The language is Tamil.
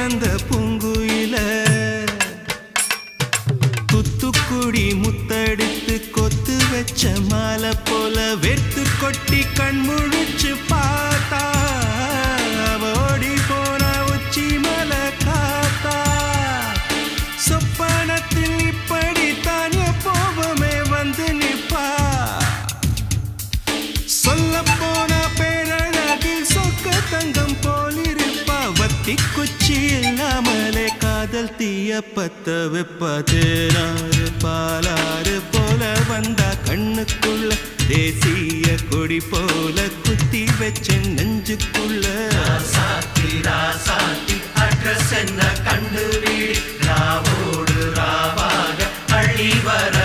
ஆனந்த பூங்குயில. துத்துக்குடி முத்தடித்து கொத்து வச்ச மாலை போல வெத்து கொட்டி கண் முழிச்சு பார்த்தா ஓடி போன உச்சி மலை காத்தா. சொப்பனத்தில் இப்படித்தான் எப்போவுமே வந்து நிற்பா சொல்ல போன பேரழகில் சொக்க தங்கம் போலிருப்பா குச்சி இல்லாமலே காதல் தீய பத்த வெப்ப பாலாறு போல வந்தா கண்ணுக்குள்ள தேசிய கொடி போல குத்தி வச்ச நெஞ்சுக்குள்ள. சாத்தி ராசாத்தி அட்ரஸ் என்ன? கண்டுபிடி ராவோடு ராவாக அள்ளி வர